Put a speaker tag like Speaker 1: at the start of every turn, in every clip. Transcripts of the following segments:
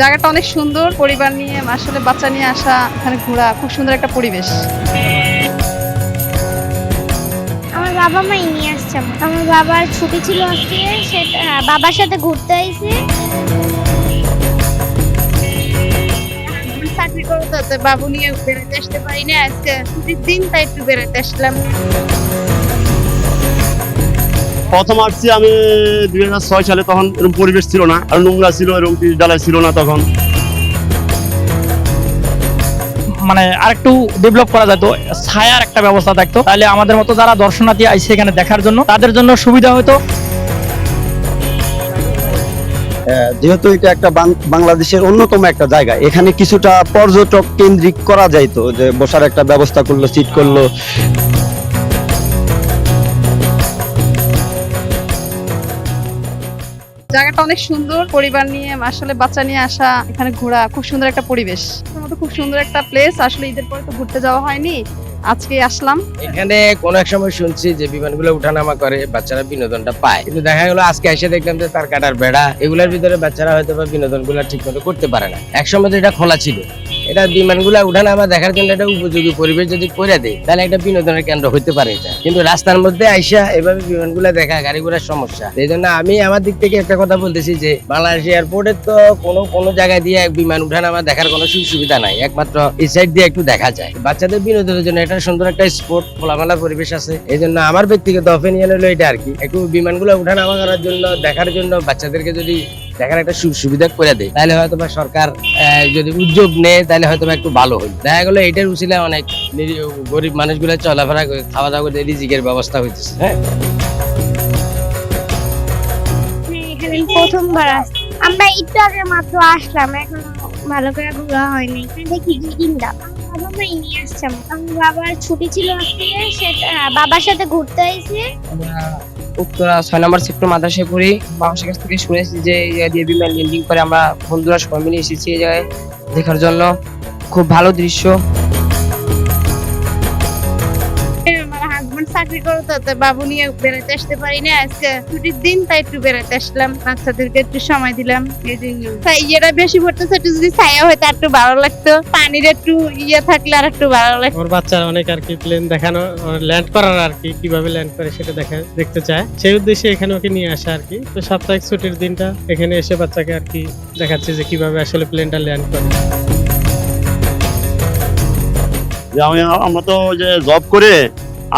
Speaker 1: জায়গাটা অনেক সুন্দর পরিবার নিয়ে আসলে বাচ্চা নিয়ে আসা এখানে ঘোরা খুব সুন্দর একটা পরিবেশ।
Speaker 2: আমার বাবা মাই নিয়ে আসছে আমার। বাবার ছুটি ছিল আজকে সেটা বাবার সাথে ঘুরতে আইছে।
Speaker 1: চাকরি করতে বাবু নিয়ে বেড়াতে আসতে পারি না আজকে। ছুটির দিন তাই একটু বেড়াতে আসলাম।
Speaker 3: প্রথম আসছি আমি দুই হাজার ছয় সালে তখন এরকম পরিবেশ ছিল না আর নোংরা ছিল এরকম পিচ ছিল না তখন।
Speaker 4: মানে আরেকটু ডেভেলপ করা যেত ছায়ার একটা ব্যবস্থা থাকতো। তাহলে আমাদের মতো যারা দর্শনার্থী আইসে এখানে দেখার জন্য তাদের জন্য সুবিধা হতো।
Speaker 5: যেহেতু এটা একটা বাংলাদেশের অন্যতম একটা জায়গা এখানে কিছুটা পর্যটক কেন্দ্রিক করা যাইতো যে বসার একটা ব্যবস্থা করল সিট করল।
Speaker 1: জায়গাটা অনেক সুন্দর, পরিবার নিয়ে, আসলে বাচ্চা নিয়ে আসা, এখানে ঘোরা, খুব সুন্দর একটা পরিবেশ। খুব সুন্দর একটা প্লেস আসলে ঈদের পরে তো ঘুরতে যাওয়া হয়নি। আজকে আসলাম।
Speaker 6: এখানে কোন এক সময় শুনছি যে বিমানগুলো উঠানামা করে, বাচ্চারা বিনোদনটা পায়। কিন্তু দেখা গেলো, আজকে এসে দেখলাম যে তার কাটার বেড়া, এগুলোর ভিতরে বাচ্চারা হয়তো বা বিনোদনগুলা ঠিক মতো করতে পারে না। এক সময় তো এটা খোলা ছিল। এটা বিমানগুলা উঠানামা দেখার জন্য একটা উপযোগী পরিবেশ যদি করে দেয়, তাহলে একটা বিনোদনের কেন্দ্র হতে পারে এটা। কিন্তু রাস্তার মধ্যে আইসা এভাবে বিমানগুলা দেখা গাড়ি ঘোড়ার সমস্যা। এই জন্য আমি আমার দিক থেকে একটা কথা বলতেছি যে, বাংলাদেশ এয়ারপোর্টে তো কোনো কোনো জায়গায় দিয়ে বিমান উঠান আমার দেখার কোনো সুযোগ সুবিধা নাই। একমাত্র এই সাইড দিয়ে একটু দেখা যায়। বাচ্চাদের বিনোদনের জন্য এটা সুন্দর একটা স্পোর্ট খোলামেলা পরিবেশ আছে। এই জন্য আমার ব্যক্তিগত অপিনিয়ন হলো এটা আর কি। একটু বিমানগুলো উঠানামা করার জন্য, দেখার জন্য বাচ্চাদেরকে যদি দেখার একটা সুযোগ সুবিধা করে দেয়। তাহলে হয়তো বা সরকার যদি উদ্যোগ নেয় তাহলে হয়তো বা একটু ভালো হয় দেখা গেলো এটার উচিলে অনেক গরিব মানুষগুলো চলাফেরা করে খাওয়া দাওয়া করে রিজিকের ব্যবস্থা হইতেছে। হ্যাঁ।
Speaker 2: প্রথমবার আমরা একটু আগে মাত্র আসলাম এখন ভালো করে ঘোরা হয়নি। এখানে দেখি কি কিনলাম আমার বাবা মাই নিয়ে আসছে। আমার বাবার ছুটি ছিল আজকে, সেটা বাবার সাথে ঘুরতে
Speaker 7: আমরা উত্তরা ছয় নম্বর সেক্টর মাদ্রাসায় পড়ি। বাবার কাছ থেকে শুনেছি যে দেবী বিমান ল্যান্ডিং করে আমরা বন্ধুরা সবাই মিলে এসেছি এই জায়গায় দেখার জন্য। খুব ভালো দৃশ্য।
Speaker 1: হাজবেন্ড চাকরি করতে হতে বাবু নিয়ে বেড়াতে আসতে পারি না। আজকে ছুটির দিন তাই একটু বেড়াতে আসলাম। বাচ্চাদেরকে একটু সময় দিলাম। এই তাই ইয়েটা বেশি পড়তেছে একটু যদি ছায়া হয়তো একটু ভালো লাগতো। পানির একটু ইয়ে থাকলে আর একটু ভালো লাগতো।
Speaker 8: আমার বাচ্চারা অনেক আর কি প্লেন দেখানো ল্যান্ড করার আর কি কীভাবে ল্যান্ড করে সেটা দেখা দেখতে চায়। সেই উদ্দেশ্যে এখানে ওকে নিয়ে আসা আর কি। তো সাপ্তাহিক ছুটির দিনটা এখানে এসে বাচ্চাকে আর কি দেখাচ্ছে যে কীভাবে আসলে প্লেনটা ল্যান্ড করে।
Speaker 3: আমি আমরা তো যে জব করে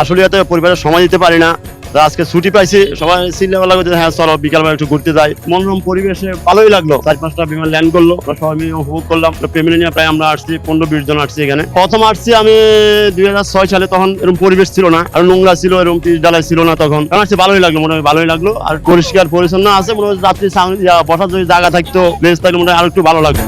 Speaker 3: আসলে এত পরিবারের সময় দিতে পারি না। আজকে ছুটি পাইছি সবাই চিল্লাবেলা করতে হ্যাঁ চলো বিকালবেলা একটু ঘুরতে যাই। মনোরম পরিবেশে ভালোই লাগল চার পাঁচটা বিমান ল্যান্ড করল আমরা সবাই মিলে উপভোগ করলাম। ফ্যামিলি নিয়ে প্রায় আমরা আসছি পনেরো বিশ জন আসছি এখানে। প্রথম আসছি আমি দুই হাজার ছয় সালে তখন এরকম পরিবেশ ছিল না। আর নোংরা ছিল এরকম পিচ ডালাই ছিল না তখন। আসছে ভালোই লাগল মনে হয় ভালোই লাগল। আর পরিষ্কার পরিচ্ছন্ন আছে মনে হয় ইয়া, বসার যদি জায়গা থাকতো প্লেস থাকলে মনে হয় আরও একটু ভালো লাগতো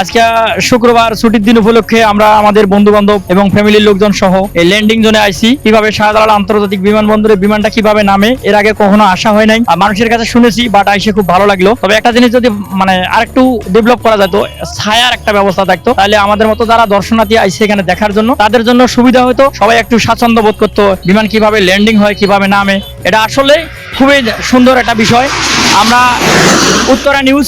Speaker 4: আজকে শুক্রবার ছুটির দিন উপলক্ষে আমরা আমাদের বন্ধু বান্ধব এবং ফ্যামিলির লোকজন সহ এই ল্যান্ডিং জোনে আইসি কীভাবে শাহজালাল আন্তর্জাতিক বিমানবন্দরে বিমানটা কীভাবে নামে, এর আগে কখনো আসা হয় নাই। মানুষের কাছে শুনেছি বাট আইসে খুব ভালো লাগল। তবে একটা জিনিস যদি মানে আরেকটু ডেভেলপ করা যেত ছায়ার একটা ব্যবস্থা থাকতো। তাহলে আমাদের মতো যারা দর্শনার্থী আইসে এখানে দেখার জন্য, তাদের জন্য সুবিধা হতো সবাই একটু স্বাচ্ছন্দ্য বোধ করতো, বিমান কীভাবে ল্যান্ডিং হয়, কীভাবে নামে। এটা আসলে খুবই সুন্দর একটা বিষয়। আমরা উত্তরা নিউজ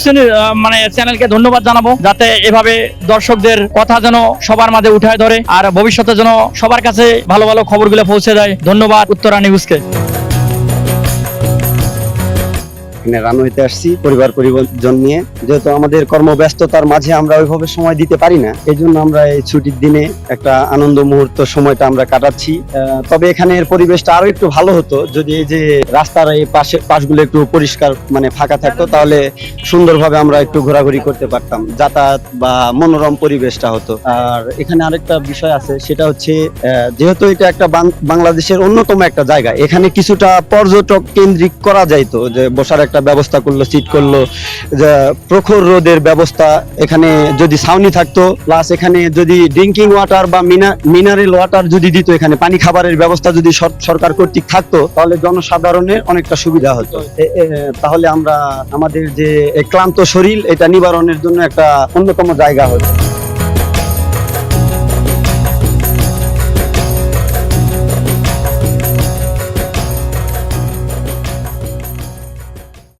Speaker 4: মানে চ্যানেলকে ধন্যবাদ জানাব, যাতে এভাবে দর্শকদের কথা যেন সবার মাঝে উঠায় ধরে আর ভবিষ্যতে যেন সবার কাছে ভালো ভালো খবরগুলো পৌঁছে দেয়। ধন্যবাদ উত্তরা নিউজকে।
Speaker 5: এখানে রানওয়েতে আসছি পরিবার পরিজন নিয়ে। যেহেতু আমাদের কর্মব্যস্ততার মাঝে আমরা ওইভাবে সময় দিতে পারি না এই জন্য আমরা এই ছুটির দিনে একটা আনন্দ মুহূর্ত সময়টা আমরা কাটাচ্ছি। তবে এখানের পরিবেশটা আরও একটু ভালো হতো। যদি এই যে রাস্তার এই পাশে, পাশগুলো একটু পরিষ্কার মানে ফাঁকা থাকতো, তাহলে সুন্দরভাবে আমরা একটু ঘোরাঘুরি করতে পারতাম। যাতায়াত বা মনোরম পরিবেশটা হতো। আর এখানে আরেকটা বিষয় আছে, সেটা হচ্ছে যেহেতু এটা একটা বাংলাদেশের অন্যতম একটা জায়গা, এখানে কিছুটা পর্যটক কেন্দ্রিক করা যাইতো, যে বসার একটা ব্যবস্থা করল সিট করল। প্রখর রোদের ব্যবস্থা এখানে যদি ছাউনি থাকতো প্লাস এখানে যদি ড্রিঙ্কিং ওয়াটার বা মিনারেল ওয়াটার যদি দিত এখানে, পানি খাবারের ব্যবস্থা যদি সরকার কর্তৃক থাকতো, তাহলে জনসাধারণের অনেকটা সুবিধা হতো। তাহলে আমরা আমাদের যে ক্লান্ত শরীর, এটা নিবারণের জন্য একটা অন্যতম জায়গা হতো